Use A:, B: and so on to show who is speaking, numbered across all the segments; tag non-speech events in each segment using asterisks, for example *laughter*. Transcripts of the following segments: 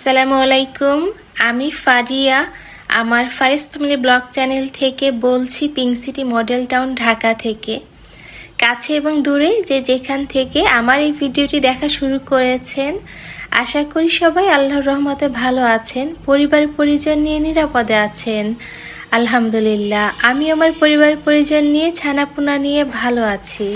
A: আসসালামু আলাইকুম। আমি ফারিয়া। আমার ফারিস ফ্যামিলি ব্লগ চ্যানেল থেকে বলছি pink city model town Dhaka থেকে। কাছে এবং দূরে যে যেখান থেকে আমার এই ভিডিওটি দেখা শুরু করেছেন, আশা করি সবাই আল্লাহর রহমতে ভালো আছেন, পরিবার পরিজন নিয়ে নিরাপদে আছেন। আলহামদুলিল্লাহ, আমি আমার পরিবার পরিজন নিয়ে ছানাপোনা নিয়ে ভালো আছি।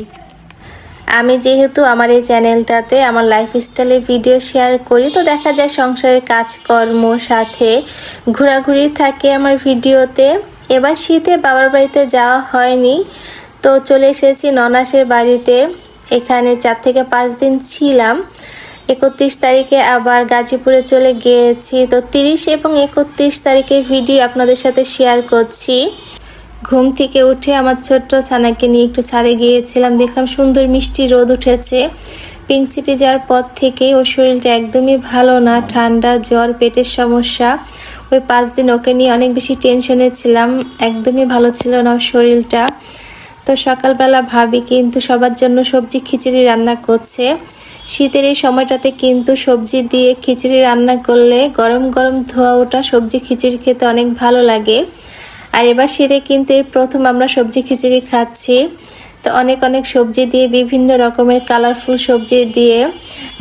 A: আমি যেহেতু আমার এই চ্যানেলটাতে আমার লাইফস্টাইলের ভিডিও শেয়ার করি, তো দেখা যায় সংসারের কাজকর্ম, সাথে ঘোরাঘুরি থাকে আমার ভিডিওতে এবার শীতে বাবার বাড়িতে যাওয়া হয়নি, তো চলে এসেছি ননাসের বাড়িতে। এখানে চার থেকে পাঁচ দিন ছিলাম। একত্রিশ তারিখে আবার গাজীপুরে চলে গিয়েছি, তো তিরিশ এবং একত্রিশ তারিখের ভিডিও আপনাদের সাথে শেয়ার করছি। ঘুম থেকে উঠে আমার ছোট্ট সানাকে নিয়ে একটু ছাদে গিয়েছিলাম। দেখলাম সুন্দর মিষ্টি রোদ উঠেছে। পিঙ্ক সিটি যাওয়ার পর থেকে ওর শরীরটা একদমই ভালো না, ঠান্ডা, জ্বর, পেটের সমস্যা। ওই পাঁচ দিন ওকে নিয়ে অনেক বেশি টেনশনে ছিলাম, একদমই ভালো ছিল না ওর শরীরটা। তো সকালবেলা ভাবি কিন্তু সবার জন্য সবজি খিচুড়ি রান্না করছে। শীতের এই সময়টাতে কিন্তু সবজি দিয়ে খিচুড়ি রান্না করলে গরম গরম ধোয়া ওটা সবজি খিচুড়ি খেতে অনেক ভালো লাগে। আর এবার শীতে কিন্তু প্রথম আমরা সবজি খিচুড়ি খাচ্ছি। তো অনেক অনেক সবজি দিয়ে, বিভিন্ন রকমের কালারফুল সবজি দিয়ে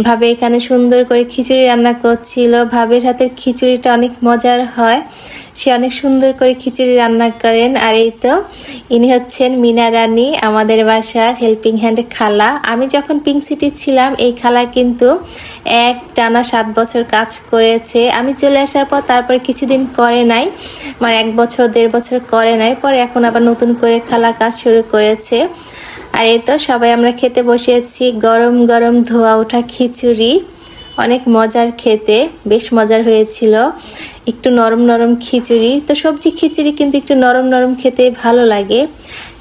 A: ভাবে এখানে সুন্দর করে খিচুড়ি রান্না করছিল। ভাবের হাতের খিচুড়িটা অনেক মজার হয়। সে অনেক সুন্দর করে খিচুড়ি রান্না করেন। আর এই তো, ইনি হচ্ছেন মিনা রানী, আমাদের বাসার হেল্পিং হ্যান্ড খালা। আমি যখন পিঙ্ক সিটি ছিলাম, এই খালা কিন্তু এক টানা সাত বছর কাজ করেছে। আমি চলে আসার পর তারপর কিছুদিন করে নাই মানে এক বছর, দেড় বছর করে নাই। পরে এখন আবার নতুন করে খালা কাজ শুরু করেছে। আর এই তো, সবাই আমরা খেতে বসেছি, গরম গরম ধোয়া ওঠা খিচুড়ি। অনেক মজার খেতে, বেশ মজার হয়েছিল। একটু নরম নরম খিচুড়ি। তো সবজি খিচুড়ি কিন্তু একটু নরম নরম খেতে ভালো লাগে।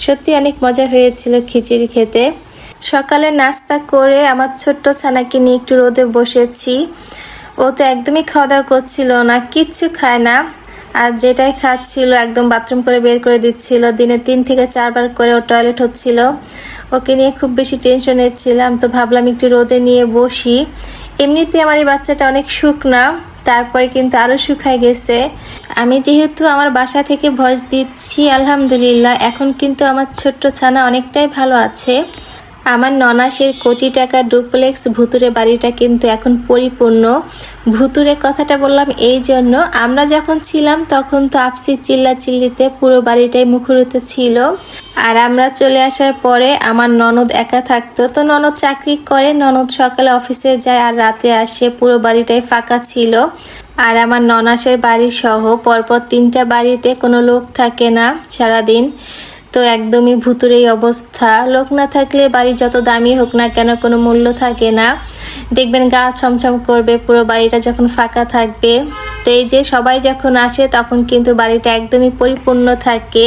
A: সত্যি অনেক মজা হয়েছিল খিচুড়ি খেতে। সকালে নাস্তা করে আমার ছোট্ট ছানাকে নিয়ে একটু রোদে বসেছি। ও তো একদমই খাওয়া দাওয়া করছিল না, কিচ্ছু খায় না। আর যেটাই খাচ্ছিল একদম বাথরুম করে বের করে দিচ্ছিল। দিনে তিন থেকে চারবার করে ও টয়লেট হচ্ছিল। ওকে নিয়ে খুব বেশি টেনশনে ছিলাম। তো ভাবলাম একটু রোদে নিয়ে বসি। এমনিতে আমার এই বাচ্চাটা অনেক শুকনা। তারপরে কিন্তু আরও শুকায় গেছে। আমি যেহেতু আমার বাসা থেকে ভয়েস দিচ্ছি, আলহামদুলিল্লাহ, এখন কিন্তু আমার ছোট্ট ছানা অনেকটাই ভালো আছে। আমার ননাসের কোটি টাকা ডুপ্লেক্স ভুতুরে বাড়িটা কিন্তু এখন পরিপূর্ণ। ভুতুরে কথাটা বললাম এই জন্য, আমরা যখন ছিলাম তখন তো আপসি চিল্লা চিল্লিতে পুরো বাড়িটাই মুখরিত ছিল। আর আমরা চলে আসার পরে আমার ননদ একা থাকতো। তো ননদ চাকরি করে, ননদ সকালে অফিসে যায় আর রাতে আসে, পুরো বাড়িটাই ফাঁকা ছিল। আর আমার ননাসের বাড়ি সহ পরপর তিনটা বাড়িতে কোনো লোক থাকে না সারাদিন। তো একদমই ভুতুর এই অবস্থা। লোক না থাকলে বাড়ি যত দামি হোক না কেন কোনো মূল্য থাকে না। দেখবেন গা ছমছম করবে, পুরো বাড়িটা যখন ফাঁকা থাকবে। তো এই যে সবাই যখন আসে, তখন কিন্তু বাড়িটা একদমই পরিপূর্ণ থাকে।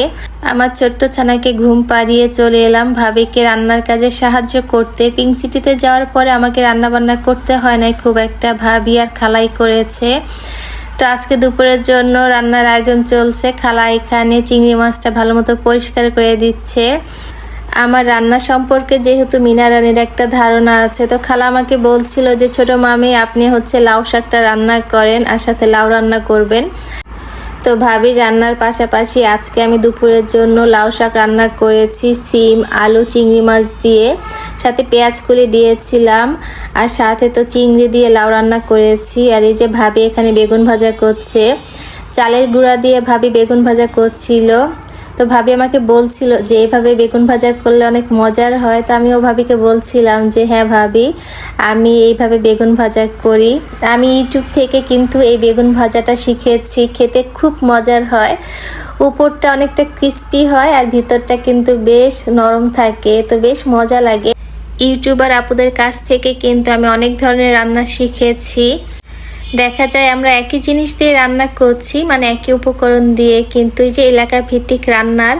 A: আমার ছোট্ট ছানাকে ঘুম পাড়িয়ে চলে এলাম ভাবিকে রান্নার কাজে সাহায্য করতে। পিঙ্ক সিটিতে যাওয়ার পরে আমাকে রান্না বান্না করতে হয় নাই, খুব একটা। ভাবি আর খালাই করেছে। তো আজকে দুপুরের জন্য রান্নার আয়োজন চলছে। খালা এখানে চিংড়ি মাছটা ভালো মতো পরিষ্কার করে দিচ্ছে। আমার রান্না সম্পর্কে যেহেতু মিনা রানীর একটা ধারণা আছে, তো খালা আমাকে বলছিল যে, ছোট মামি, আপনি হচ্ছে লাউ শাকটা রান্না করেন আর সাথে লাউ রান্না করবেন। তো ভাবি রান্নার পাশাপাশি আজকে আমি দুপুরের জন্য লাউ শাক রান্না করেছি, সিম, আলু, চিংড়ি মাছ দিয়ে। সাথে পেঁয়াজ কুলি দিয়েছিলাম আর সাথে তো চিংড়ি দিয়ে লাউ রান্না করেছি। আর এই যে ভাবি এখানে বেগুন ভাজা করছে, চালের গুঁড়া দিয়ে ভাবি বেগুন ভাজা করছিল। তো ভাবি আমাকে বলছিল যে এইভাবে বেগুন ভাজা করলে অনেক মজার হয়। তো আমিও ভাবিকে বলছিলাম যে হ্যাঁ ভাবি, আমি এইভাবে বেগুন ভাজা করি। আমি ইউটিউব থেকে কিন্তু এই বেগুন ভাজাটা শিখেছি, খেতে খুব মজার হয়। উপরটা অনেকটা ক্রিস্পি হয় আর ভিতরটা কিন্তু বেশ নরম থাকে, তো বেশ মজা লাগে। ইউটিউবার আপুদের কাছ থেকে কিন্তু আমি অনেক ধরনের রান্না শিখেছি। দেখা যায় আমরা একই জিনিস দিয়ে রান্না করছি মানে একই উপকরণ দিয়ে, কিন্তু এই যে এলাকা ভিত্তিক রান্নার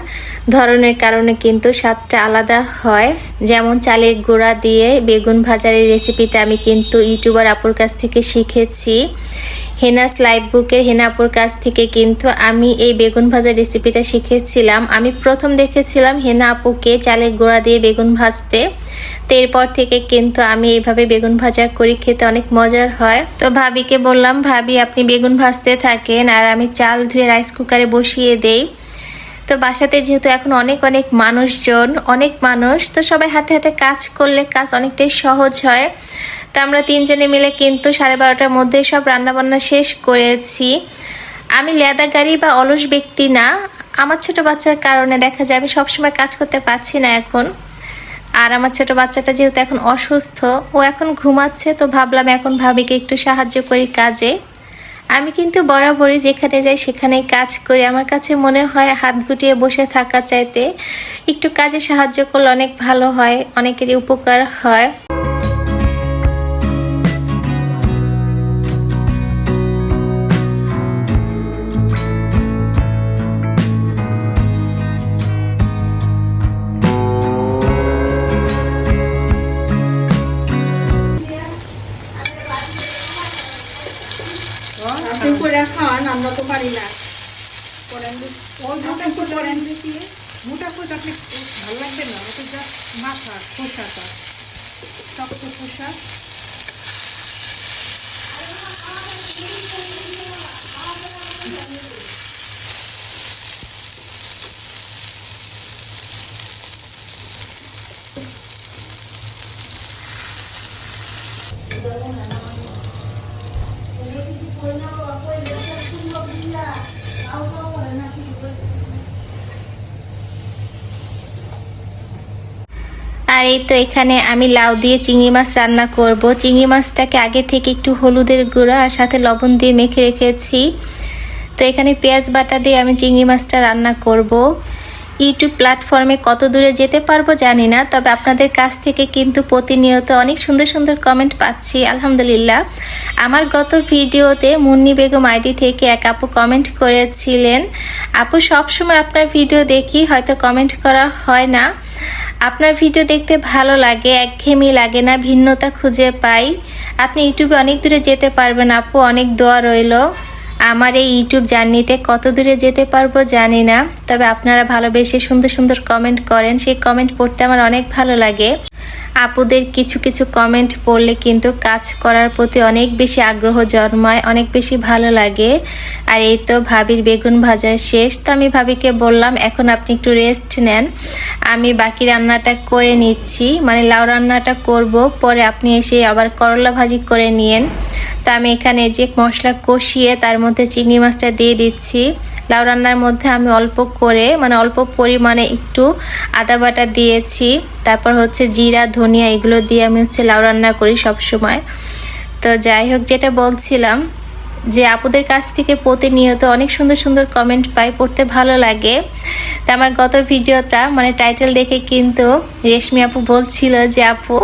A: ধরনের কারণে কিন্তু স্বাদটা আলাদা হয়। যেমন চালের গোড়া দিয়ে বেগুন ভাজারের রেসিপিটা আমি কিন্তু ইউটিউবার আপুর কাছ থেকে শিখেছি। হেনাস লাইভ বুকের হেনাপুর কাছ থেকে কিন্তু আমি এই বেগুন ভাজা রেসিপিটা শিখেছিলাম। আমি প্রথম দেখেছিলাম হেনা আপুকে চালের গোড়া দিয়ে বেগুন ভাজতে। তো এরপর থেকে কিন্তু আমি এইভাবে বেগুন ভাজা করি, খেতে অনেক মজার হয়। তো ভাবিকে বললাম, ভাবি, আপনি বেগুন ভাজতে থাকেন আর আমি চাল ধুয়ে রাইস কুকারে বসিয়ে দেই। তো বাসাতে যেহেতু এখন অনেক অনেক মানুষজন, অনেক মানুষ, তো সবাই হাতে হাতে কাজ করলে কাজ অনেকটাই সহজ হয়। তো আমরা তিনজনে মিলে কিন্তু সাড়ে বারোটার মধ্যে সব রান্নাবান্না শেষ করেছি। আমি লেদা গাড়ি বা অলস ব্যক্তি না। আমার ছোট বাচ্চার কারণে দেখা যায় আমি সবসময় কাজ করতে পারছি না এখন। আর আমার ছোট বাচ্চাটা যেহেতু এখন অসুস্থ, ও এখন ঘুমাচ্ছে, তো ভাবলাম এখন ভাবিকে একটু সাহায্য করি কাজে। আমি কিন্তু বরাবরই যেখানে যাই সেখানেই কাজ করি। আমার কাছে মনে হয় হাত গুটিয়ে বসে থাকা চাইতে একটু কাজে সাহায্য করলে অনেক ভালো হয়, অনেকেরই উপকার হয়।
B: মোটা দেখি মোটা করে আপনি ভালো লাগবে না? ওটা যা মাথা খোসাটা। শক্ত খোসা।
A: আর এই তো এখানে আমি লাউ দিয়ে চিংড়ি মাছ রান্না করব। চিংড়ি মাছটাকে আগে থেকে একটু হলুদের গুঁড়া আর সাথে লবণ দিয়ে মেখে রেখেছি। তো এখানে পেঁয়াজ বাটা দিয়ে আমি চিংড়ি মাছটা রান্না করব। ইউটিউব প্ল্যাটফর্মে কত দূরে যেতে পারব জানি না, তবে আপনাদের কাছ থেকে কিন্তু প্রতিনিয়ত অনেক সুন্দর সুন্দর কমেন্ট পাচ্ছি, আলহামদুলিল্লাহ। আমার গত ভিডিওতে মুন্নি বেগম আইডি থেকে এক আপু কমেন্ট করেছিলেন। আপু সবসময় আপনার ভিডিও দেখি, হয়তো কমেন্ট করা হয় না। আপনার ভিডিও দেখতে ভালো লাগে, একঘেয়েমি লাগে না, ভিন্নতা খুঁজে পাই। আপনি ইউটিউবে অনেক দূরে যেতে পারবেন, আপু, অনেক দোয়া রইল। আমার এই ইউটিউব জার্নিতে কত দূরে যেতে পারব জানি না, তবে আপনারা ভালোবেসে সুন্দর সুন্দর কমেন্ট করেন। সেই কমেন্ট পড়তে আমার অনেক ভালো লাগে। আপুদের কিছু কিছু কমেন্ট পড়লে কিন্তু কাজ করার প্রতি অনেক বেশি আগ্রহ জন্মায়, অনেক বেশি ভালো লাগে। আর এই তো ভাবির বেগুন ভাজা শেষ। তো আমি ভাবিকে বললাম, এখন আপনি একটু রেস্ট নেন। আমি বাকি রান্নাটা করে নিচ্ছি। মানে লাউ রান্নাটা করব। পরে আপনি এসে আবার করলা ভাজি করে নিয়েন। তো আমি এখানে যে মশলা কষিয়ে তার মধ্যে চিংড়ি মাছটা দিয়ে দিচ্ছি। লাউ রান্নার মধ্যে আমি অল্প করে মানে অল্প পরিমাণে একটু আদা বাটা দিয়েছি। তারপর হচ্ছে জিরা, ধনিয়া, এগুলো দিয়ে আমি হচ্ছে লাউ রান্না করি সব সময় তো যাই হোক, যেটা বলছিলাম যে আপুদের কাছ থেকে প্রতিনিয়ত অনেক সুন্দর সুন্দর কমেন্ট পাই, পড়তে ভালো লাগে। তা আমার গত ভিডিওটা মানে টাইটেল দেখে কিন্তু রেশমি আপু বলছিল যে, আপু,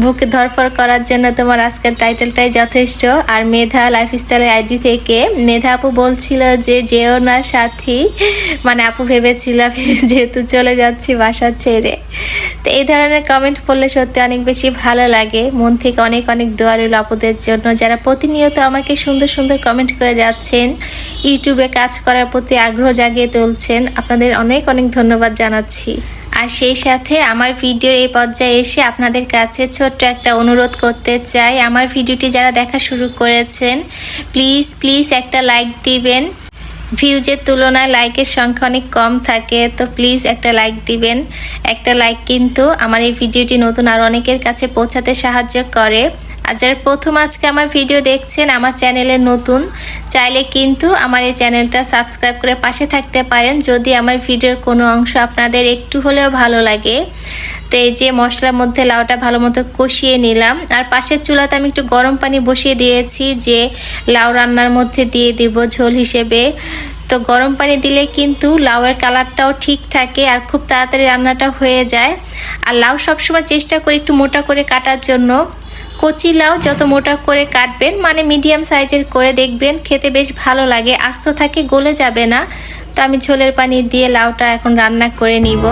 A: বুকে ধরফর করার জন্য তোমার আজকের টাইটেলটাই যথেষ্ট। আর মেধা লাইফস্টাইল আইডি থেকে মেধা আপু বলছিল যে, যেও না সাথী। মানে আপু ভেবেছিলাম যেহেতু চলে যাচ্ছি বাসা ছেড়ে। তো এই ধরনের কমেন্ট পড়লে সত্যি অনেক বেশি ভালো লাগে। মন থেকে অনেক অনেক দোয়া রইল আপুদের জন্য। যারা প্রতিনিয়ত আমাকে সুন্দর সুন্দর কমেন্ট করে যাচ্ছেন। ইউটিউবে কাজ করার প্রতি আগ্রহ জাগিয়ে তুলছেন। আপনাদের অনেক অনেক ধন্যবাদ জানাচ্ছি। আর সেই সাথে আমার ভিডিওর এই পর্যায়ে এসে আপনাদের কাছে ছোট্ট একটা অনুরোধ করতে চাই। আমার ভিডিওটি যারা দেখা শুরু করেছেন প্লিজ প্লিজ একটা লাইক দিবেন। ভিউজের তুলনায় লাইকের সংখ্যা অনেক কম থাকে, তো প্লিজ একটা লাইক দিবেন। একটা লাইক কিন্তু আমার এই ভিডিওটি নতুন আর অনেকের কাছে পৌঁছাতে সাহায্য করে। আর যারা প্রথম আজকে আমার ভিডিও দেখছেন, আমার চ্যানেলে নতুন, চাইলে কিন্তু আমার এই চ্যানেলটা সাবস্ক্রাইব করে পাশে থাকতে পারেন। যদি আমার ভিডিওর কোনো অংশ আপনাদের একটু হলেও ভালো লাগে, তো এই যে মশলার মধ্যে লাউটা ভালো মতো কষিয়ে নিলাম। আর পাশের চুলাতে আমি একটু গরম পানি বসিয়ে দিয়েছি, যে লাউ রান্নার মধ্যে দিয়ে দিব ঝোল হিসেবে। তো গরম পানি দিলে কিন্তু লাউয়ের কালারটাও ঠিক থাকে আর খুব তাড়াতাড়ি রান্নাটা হয়ে যায়। আর লাউ সবসময় চেষ্টা করি একটু মোটা করে কাটার জন্য। কচি লাউ যত মোটা করে কাটবেন মানে মিডিয়াম সাইজের করে দেখবেন, খেতে বেশ ভালো লাগে, আস্ত থাকে, গলে যাবে না। তো আমি ঝোলের পানি দিয়ে লাউটা এখন রান্না করে নিব।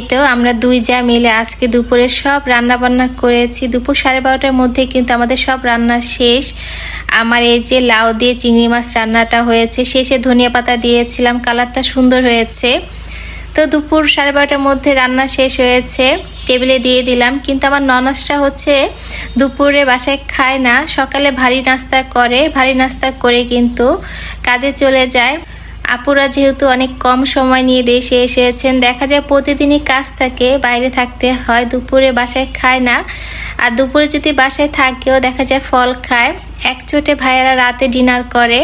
A: এই তো আমরা দুই যা মিলে আজকে দুপুরে সব রান্না বান্না করেছি। দুপুর সাড়ে বারোটার মধ্যে কিন্তু আমাদের সব রান্না শেষ। আমার এই যে লাউ দিয়ে চিংড়ি মাছ রান্নাটা হয়েছে, শেষে ধনিয়া পাতা দিয়েছিলাম, কালারটা সুন্দর হয়েছে। তো দুপুর সাড়ে বারোটার মধ্যে রান্না শেষ হয়েছে, টেবিলে দিয়ে দিলাম। কিন্তু আমার ননাসটা হচ্ছে দুপুরে বাসায় খায় না, সকালে ভারী নাস্তা করে, ভারী নাস্তা করে কিন্তু কাজে চলে যায়। আপুরা যেহেতু অনেক কম সময় নিয়ে দেশে এসেছেন, দেখা যায় প্রতিদিনই কাজ থাকে, বাইরে থাকতে হয়, দুপুরে বাসায় খায় না। আর দুপুরে যদি বাসায় থাকেও দেখা যায় ফল খায়। এক একচোটে ভাইয়েরা রাতে ডিনার করে।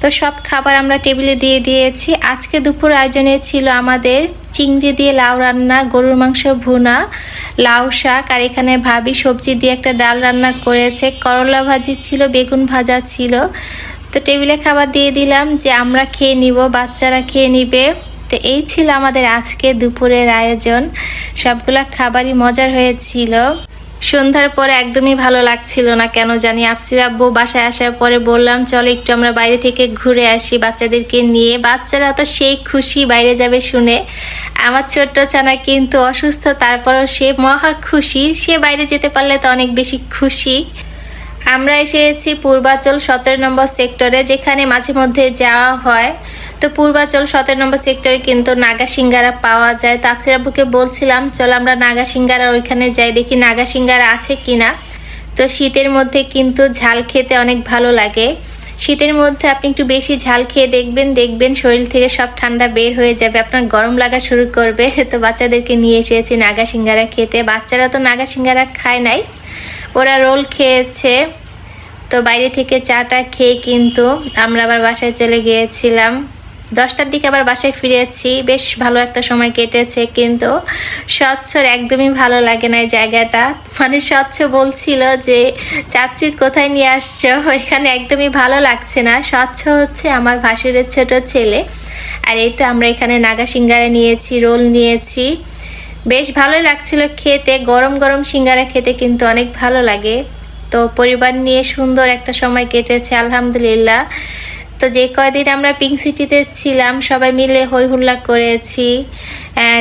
A: তো সব খাবার আমরা টেবিলে দিয়ে দিয়েছি। আজকে দুপুর আয়োজনে ছিল আমাদের চিংড়ি দিয়ে লাউ রান্না, গরুর মাংস ভুনা, লাউ শাক, আর এখানে ভাবি সবজি দিয়ে একটা ডাল রান্না করেছে। করলা ভাজি ছিল, বেগুন ভাজা ছিল। তো টেবিলে খাবার দিয়ে দিলাম যে আমরা খেয়ে নিব, বাচ্চারা খেয়ে নিবে। তো এই ছিল আমাদের আজকে দুপুরের আয়োজন। সবগুলা খাবারই মজার হয়েছিল। সন্ধ্যার পরে একদমই ভালো লাগছিল না, কেন জানি? আফসির আব্বু বাসায় আসার পরে বললাম, চলো একটু আমরা বাইরে থেকে ঘুরে আসি বাচ্চাদেরকে নিয়ে। বাচ্চারা তো সেই খুশি বাইরে যাবে শুনে। আমার ছোট্ট ছানা কিন্তু অসুস্থ, তারপরও সে মহা খুশি। সে বাইরে যেতে পারলে তো অনেক বেশি খুশি। আমরা এসেছি পূর্বাচল সতেরো নম্বর সেক্টরে, যেখানে মাঝে মধ্যে যাওয়া হয়। তো পূর্বাচল সতেরো নম্বর সেক্টরে কিন্তু নাগা সিঙ্গারা পাওয়া যায়। তাপসির আব্বুকে বলছিলাম, চলো আমরা নাগা সিঙ্গারা ওইখানে যাই, দেখি নাগা সিঙ্গারা আছে কিনা। তো শীতের মধ্যে কিন্তু ঝাল খেতে অনেক ভালো লাগে। শীতের মধ্যে আপনি একটু বেশি ঝাল খেয়ে দেখবেন দেখবেন শরীর থেকে সব ঠান্ডা বের হয়ে যাবে, আপনার গরম লাগা শুরু করবে। *laughs* তো বাচ্চাদেরকে নিয়ে এসেছি নাগা সিঙ্গারা খেতে। বাচ্চারা তো নাগা সিঙ্গারা খায় নাই। ওরা রোল খেয়েছে। তো বাইরে থেকে চাটা খেয়ে কিন্তু আমরা আবার বাসায় চলে গিয়েছিলাম। দশটার দিকে আবার বাসায় ফিরেছি। বেশ ভালো একটা সময় কেটেছে কিন্তু স্বচ্ছর একদমই ভালো লাগে না জায়গাটা। মানে স্বচ্ছ বলছিল যে চাচির কোথায় নিয়ে আসছো? এখানে একদমই ভালো লাগছে না। স্বচ্ছ হচ্ছে আমার ভাসুরের ছোট ছেলে। আর এই তো আমরা এখানে নাগা সিঙ্গারা নিয়েছি, রোল নিয়েছি। বেশ ভালোই লাগছিল খেতে, গরম গরম সিঙ্গারা খেতে কিন্তু অনেক ভালো লাগে। তো পরিবার নিয়ে সুন্দর একটা সময় কেটেছে, আলহামদুলিল্লাহ। তো যে কয়দিন আমরা পিঙ্ক সিটিতে ছিলাম, সবাই মিলে হই হুল্লা করেছি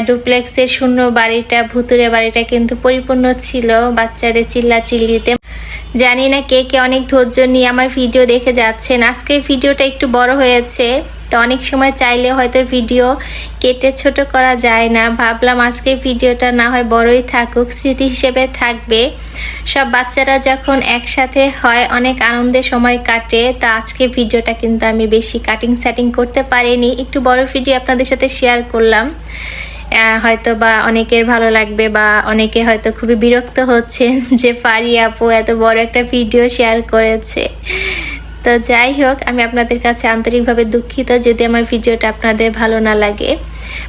A: ডুপ্লেক্সের শূন্য বাড়িটা, ভুতুরে বাড়িটা কিন্তু পরিপূর্ণ ছিল বাচ্চাদের চিল্লা চিল্লিতে জানি না কে কে অনেক ধৈর্য নিয়ে আমার ভিডিও দেখে যাচ্ছেন। আজকের ভিডিওটা একটু বড় হয়েছে। তো অনেক সময় চাইলে হয়তো ভিডিও কেটে ছোট করা যায় না। ভাবলাম আজকের ভিডিওটা না হয় বড়ই থাকুক, স্মৃতি হিসেবে থাকবে। সব বাচ্চারা যখন একসাথে হয়, অনেক আনন্দের সময় কাটে। তা আজকে ভিডিওটা কিন্তু আমি বেশি কাটিং সেটিং করতে পারিনি। একটু বড় ভিডিও আপনাদের সাথে শেয়ার করলাম। হয়তো বা অনেকের ভালো লাগবে বা অনেকে হয়তো খুবই বিরক্ত হচ্ছেন যে পারি আপু এত বড় একটা ভিডিও শেয়ার করেছে। তো যাই হোক, আমি আপনাদের কাছে আন্তরিকভাবে দুঃখিত যদি আমার ভিডিওটা আপনাদের ভালো না লাগে।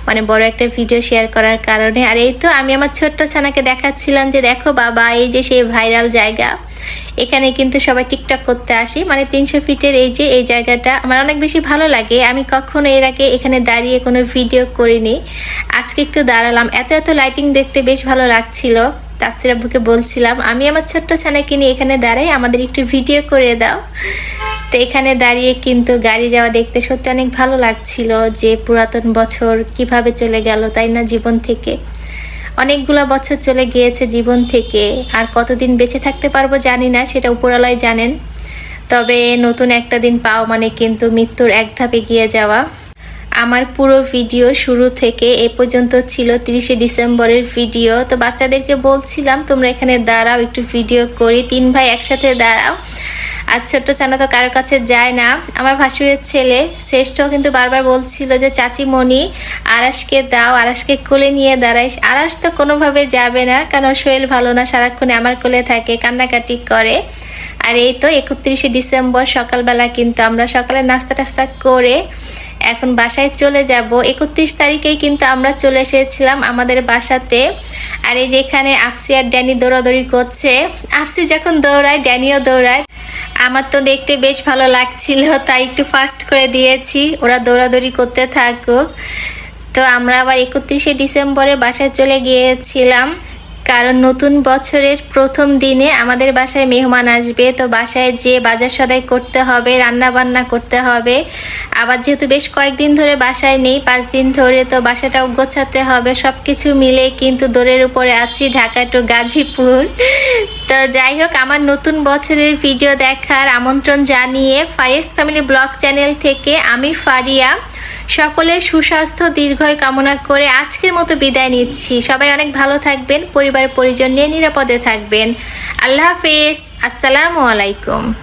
A: মানে বড় একটা ভিডিও শেয়ার করার কারণে। আর এই তো আমি আমার ছোট্ট ছানাকে দেখাচ্ছিলাম যে দেখো বাবা, এই যে সেই ভাইরাল জায়গা। এখানে কিন্তু সবাই টিকটক করতে আসি। মানে তিনশো ফিটের এই যে, এই জায়গাটা আমার অনেক বেশি ভালো লাগে। আমি কখনো এর আগে এখানে দাঁড়িয়ে কোনো ভিডিও করিনি। আজকে একটু দাঁড়ালাম। এত এত লাইটিং দেখতে বেশ ভালো লাগছিল। তাপসির আব্বুকে বলছিলাম, আমি আমার ছোট্ট ছানাকে নিয়ে এখানে দাঁড়াই, আমাদের একটু ভিডিও করে দাও। তো এখানে দাঁড়িয়ে কিন্তু গাড়ি যাওয়া দেখতে সত্যি অনেক ভালো লাগছিল যে পুরাতন বছর কীভাবে চলে গেল, তাই না, জীবন থেকে? অনেকগুলো বছর চলে গিয়েছে জীবন থেকে। আর কতদিন বেঁচে থাকতে পারব জানি না, সেটা উপরালয় জানেন। তবে নতুন একটা দিন পাওয়া মানে কিন্তু মৃত্যুর এক ধাপে গিয়ে যাওয়া। আমার পুরো ভিডিও শুরু থেকে এ পর্যন্ত ছিল তিরিশে ডিসেম্বরের ভিডিও। তো বাচ্চাদেরকে বলছিলাম, তোমরা এখানে দাঁড়াও, একটু ভিডিও করি। তিন ভাই একসাথে দাঁড়াও। আর ছোট্ট ছানা তো কারোর কাছে যায় না। আমার ভাসুরের ছেলে, শ্রেষ্ঠ, কিন্তু বারবার বলছিল যে, চাচিমণি আরাসকে দাও আরাসকে কোলে নিয়ে দাঁড়াইস আরাস তো কোনোভাবে যাবে না, কারণ শরীর ভালো না, সারাক্ষণে আমার কোলে থাকে, কান্নাকাটি করে। আর এই তো একত্রিশে ডিসেম্বর, সকালবেলা কিন্তু আমরা সকালে নাস্তা টাস্তা করে এখন বাসায় চলে যাব। একত্রিশ তারিখেই কিন্তু আমরা চলে এসেছিলাম আমাদের বাসাতে। আর এই যে এখানে আফসি আর ড্যানি দৌড়াদৌড়ি করছে। আফসি যখন দৌড়ায়, ড্যানিও দৌড়ায়। আমার তো দেখতে বেশ ভালো লাগছিল, তাই একটু ফাস্ট করে দিয়েছি। ওরা দৌড়াদৌড়ি করতে থাকুক। তো আমরা আবার একত্রিশে ডিসেম্বরে বাসায় চলে গিয়েছিলাম। কারণ নতুন বছরের প্রথম দিনে আমাদের বাসায় মেহমান আসবে, তো বাসায় যে বাজার সদাই করতে হবে রান্না বান্না করতে হবে। আবার যেহেতু বেশ কয়েকদিন ধরে বাসায় নেই, পাঁচ দিন ধরে তো বাসাটাও গোছাতে হবে সব কিছু মিলে কিন্তু দৌড়ের উপরে আছি, ঢাকা টু গাজীপুর। তো যাই হোক, আমার নতুন বছরের ভিডিও দেখার আমন্ত্রণ জানিয়ে ফারিস ফ্যামিলি ব্লগ চ্যানেল থেকে আমি ফারিয়া। সকলের সুস্বাস্থ্য, দীর্ঘয় কামনা করে আজকের মতো বিদায় নিচ্ছি। সবাই অনেক ভালো থাকবেন পরিবার পরিজন নিয়ে নিরাপদে থাকবেন। আল্লাহ হাফেজ। আসসালামু আলাইকুম।